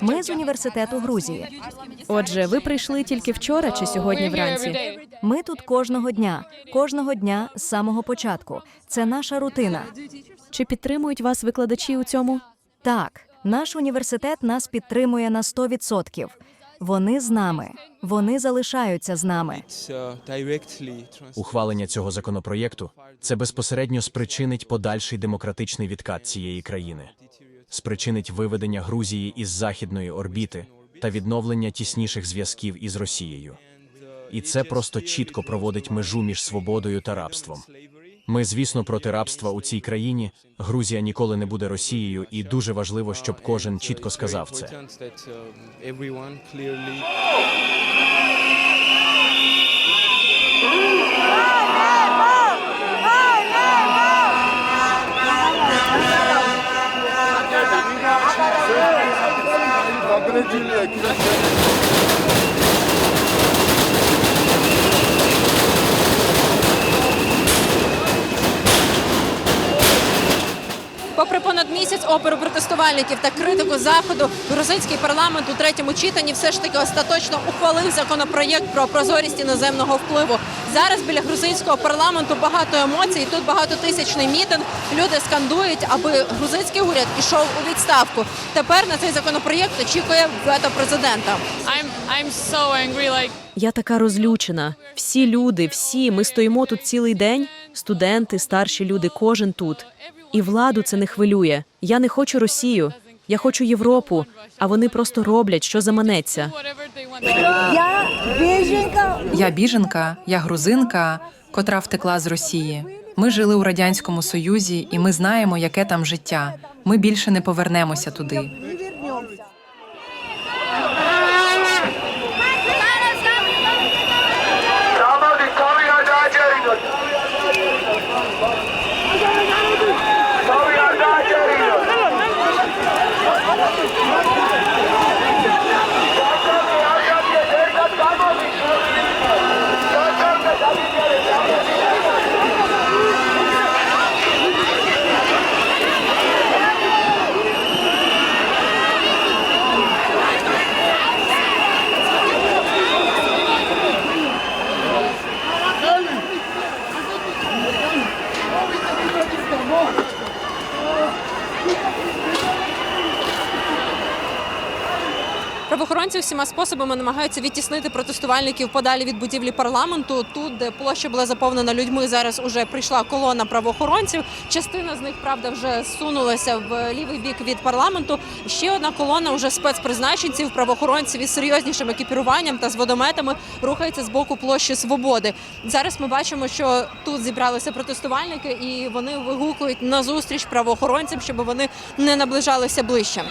Ми з університету Грузії. Отже, ви прийшли тільки вчора чи сьогодні вранці? Ми тут кожного дня, кожного дня з самого початку. Це наша рутина. Чи підтримують вас викладачі у цьому? Так, наш університет нас підтримує на 100%. Вони з нами, вони залишаються з нами. Ухвалення цього законопроєкту це безпосередньо спричинить подальший демократичний відкат цієї країни, спричинить виведення Грузії із західної орбіти та відновлення тісніших зв'язків із Росією. І це просто чітко проводить межу між свободою та рабством. Ми, звісно, проти рабства у цій країні. Грузія ніколи не буде Росією, і дуже важливо, щоб кожен чітко сказав це. Abhiruchi оперу протестувальників та критику заходу, грузинський парламент у третьому читанні все ж таки остаточно ухвалив законопроєкт про прозорість іноземного впливу. Зараз біля грузинського парламенту багато емоцій. Тут багатотисячний мітинг. Люди скандують, аби грузинський уряд ішов у відставку. Тепер на цей законопроєкт очікує вето президента. I'm I'm so angry. Like Я така розлючена. Всі люди, всі, ми стоїмо тут цілий день. Студенти, старші люди, кожен тут. І владу це не хвилює. Я не хочу Росію. Я хочу Європу, а вони просто роблять, що заманеться. Я біженка. Я біженка, я грузинка, котра втекла з Росії. Ми жили у радянському союзі, і ми знаємо, яке там життя. Ми більше не повернемося туди. Правоохоронці всіма способами намагаються відтіснити протестувальників подалі від будівлі парламенту. Тут, де площа була заповнена людьми, зараз уже прийшла колона правоохоронців. Частина з них, правда, вже сунулася в лівий бік від парламенту. Ще одна колона уже спецпризначенців, правоохоронців із серйознішим екіпіруванням та з водометами рухається з боку площі Свободи. Зараз ми бачимо, що тут зібралися протестувальники, і вони вигукують на зустріч правоохоронцям, щоб вони не наближалися ближче.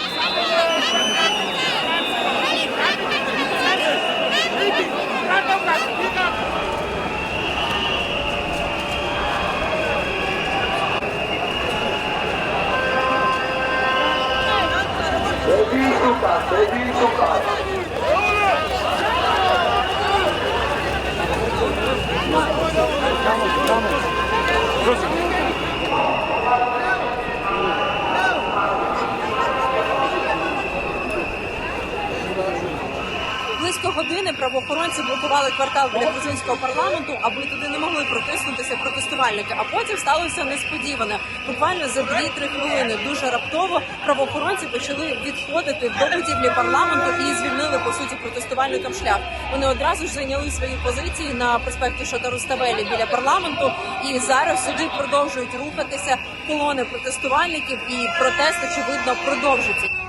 Години правоохоронці блокували квартал біля грузинського парламенту, аби туди не могли протиснутися протестувальники. А потім сталося несподіване. Буквально за 2-3 хвилини дуже раптово правоохоронці почали відходити до будівлі парламенту і звільнили по суті протестувальникам шлях. Вони одразу ж зайняли свої позиції на проспекті Шотаруставелі біля парламенту. І зараз сюди продовжують рухатися колони протестувальників, і протест очевидно продовжиться.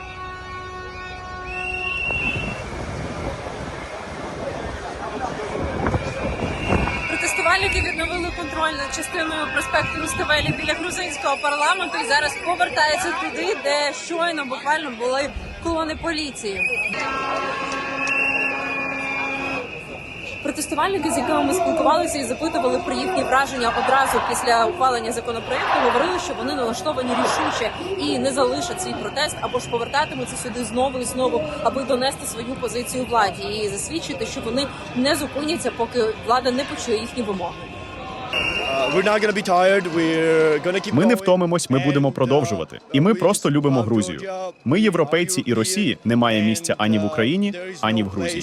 Протестувальники відновили контроль над частиною проспекту Руставелі біля грузинського парламенту і зараз повертаються туди, де щойно буквально були колони поліції. Протестувальники, з якими ми спілкувалися і запитували про їхні враження одразу після ухвалення законопроекту, говорили, що вони налаштовані рішуче і не залишать свій протест або ж повертатимуться сюди знову і знову, аби донести свою позицію владі і засвідчити, що вони не зупиняться, поки влада не почує їхні вимоги. Ми не втомимось, ми будемо продовжувати. І ми просто любимо Грузію. Ми, європейці і Росії, немає місця ані в Україні, ані в Грузії.